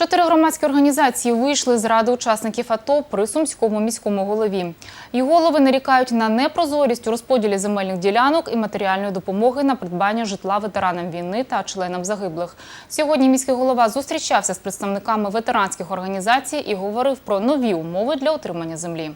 Чотири громадські організації вийшли з ради учасників АТО при сумському міському голові. Його голови нарікають на непрозорість у розподілі земельних ділянок і матеріальної допомоги на придбання житла ветеранам війни та членам загиблих. Сьогодні міський голова зустрічався з представниками ветеранських організацій і говорив про нові умови для отримання землі.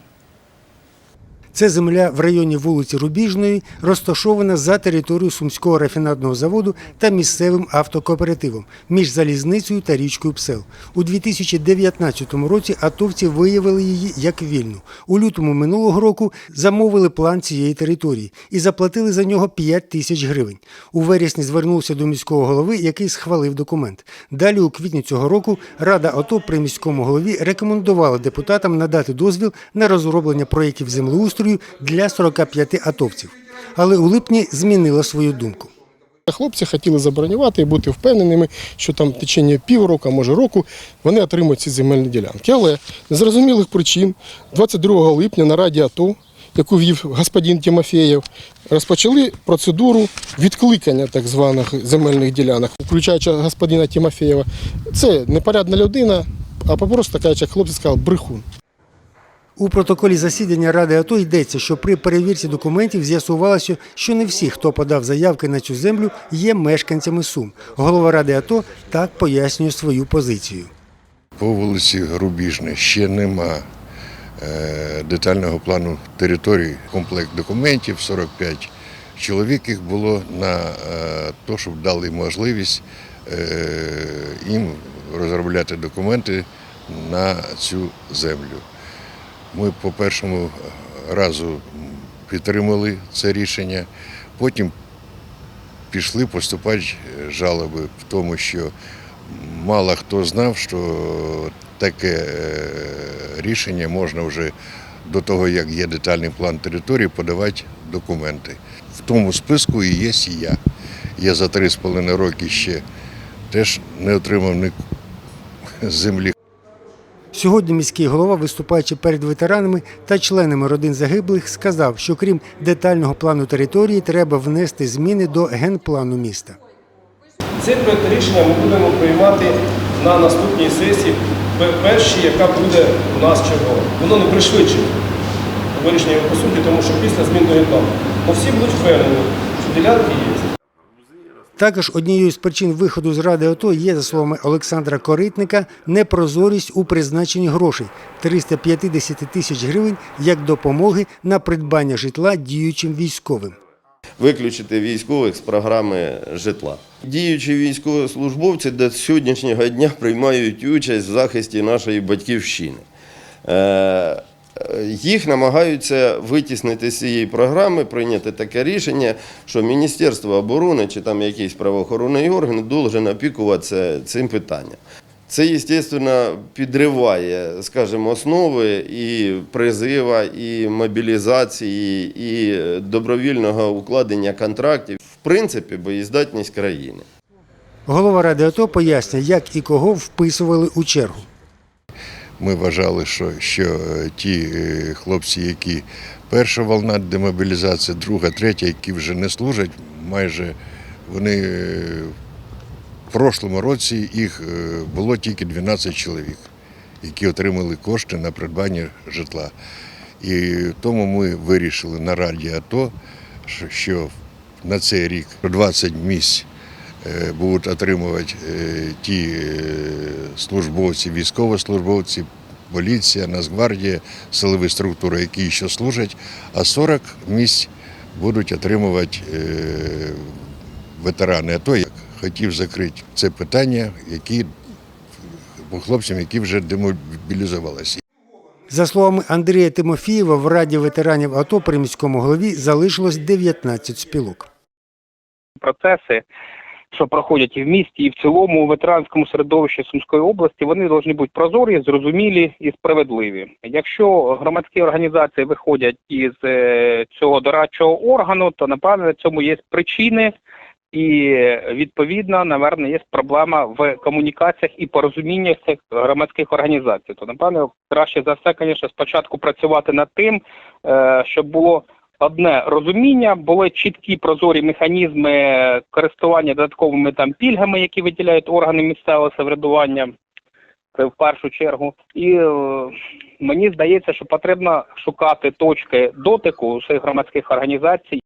Це земля в районі вулиці Рубіжної, розташована за територією Сумського рафінадного заводу та місцевим автокооперативом між залізницею та річкою Псел. У 2019 році атовці виявили її як вільну. У лютому минулого року замовили план цієї території і заплатили за нього 5 тисяч гривень. У вересні звернувся до міського голови, який схвалив документ. Далі, у квітні цього року, Рада АТО при міському голові рекомендувала депутатам надати дозвіл на розроблення проєктів землеустрою для 45 атовців. Але у липні змінила свою думку. Хлопці хотіли забронювати і бути впевненими, що там в течение півроку, може року, вони отримають ці земельні ділянки. Але з зрозумілих причин 22 липня на Раді АТО, яку вів господин Тимофєєв, розпочали процедуру відкликання так званих земельних ділянок, включаючи господина Тимофєєва. Це непорядна людина, а попросту кажучи, як хлопці сказали, брехун. У протоколі засідання Ради АТО йдеться, що при перевірці документів з'ясувалося, що не всі, хто подав заявки на цю землю, є мешканцями Сум. Голова Ради АТО так пояснює свою позицію. По вулиці Рубіжне ще нема е, детального плану території, комплект документів, 45 чоловік їх було на те, щоб дали можливість е, їм розробляти документи на цю землю. Ми по першому разу підтримали це рішення, потім пішли поступати жалоби в тому, що мало хто знав, що таке е, рішення можна вже до того, як є детальний план території, подавати документи. В тому списку і є і я. Я за три з половиною роки ще теж не отримав землі. Сьогодні міський голова, виступаючи перед ветеранами та членами родин загиблих, сказав, що крім детального плану території, треба внести зміни до генплану міста. Цей проєкт рішення ми будемо приймати на наступній сесії, пе- першій, яка буде у нас чергова. Воно не пришвидшить вирішення по суті, тому що після змін до генплану. Ну всі будуть впевнені, що ділянки є. Також однією з причин виходу з Ради АТО є, за словами Олександра Коритника, непрозорість у призначенні грошей 350 тисяч гривень як допомоги на придбання житла діючим військовим. виключити військових з програми житла. Діючі військовослужбовці до сьогоднішнього дня приймають участь в захисті нашої батьківщини. Е, Їх намагаються витіснити з цієї програми, прийняти таке рішення, що Міністерство оборони чи там якийсь правоохоронний орган должен опікуватися цим питанням. Це, звісно, підриває, скажімо, основи і призива, і мобілізації, і добровільного укладення контрактів, в принципі, боєздатність країни. Голова Ради АТО пояснює, як і кого вписували у чергу. Ми вважали, що, що е, ті е, хлопці, які перша волна демобілізації, друга, третя, які вже не служать, майже вони е, в прошлому році їх було тільки 12 чоловік, які отримали кошти на придбання житла. І тому ми вирішили на раді АТО, що- на цей рік 20 місць будуть отримувати е, ті е, службовці, військовослужбовці, поліція, Нацгвардія, силові структури, які ще служать, а 40 місць будуть отримувати е, ветерани. АТО я хотів закрити це питання, які по хлопцям, які вже демобілізувалися. За словами Андрія Тимофієва, в Раді ветеранів АТО при міському голові залишилось 19 спілок. процеси, що проходять і в місті, і в цілому у ветеранському середовищі Сумської області, вони повинні бути прозорі, зрозумілі і справедливі. Якщо громадські організації виходять із е, цього дорадчого органу, то напевно в цьому є причини. І відповідно, напевно, є проблема в комунікаціях і порозуміннях цих громадських організацій. То напевно краще за все, звісно, спочатку працювати над тим, е, щоб було одне розуміння, були чіткі прозорі механізми користування додатковими там пільгами, які виділяють органи місцевого самоврядування. в першу чергу. І е, мені здається, що потрібно шукати точки дотику усіх громадських організацій.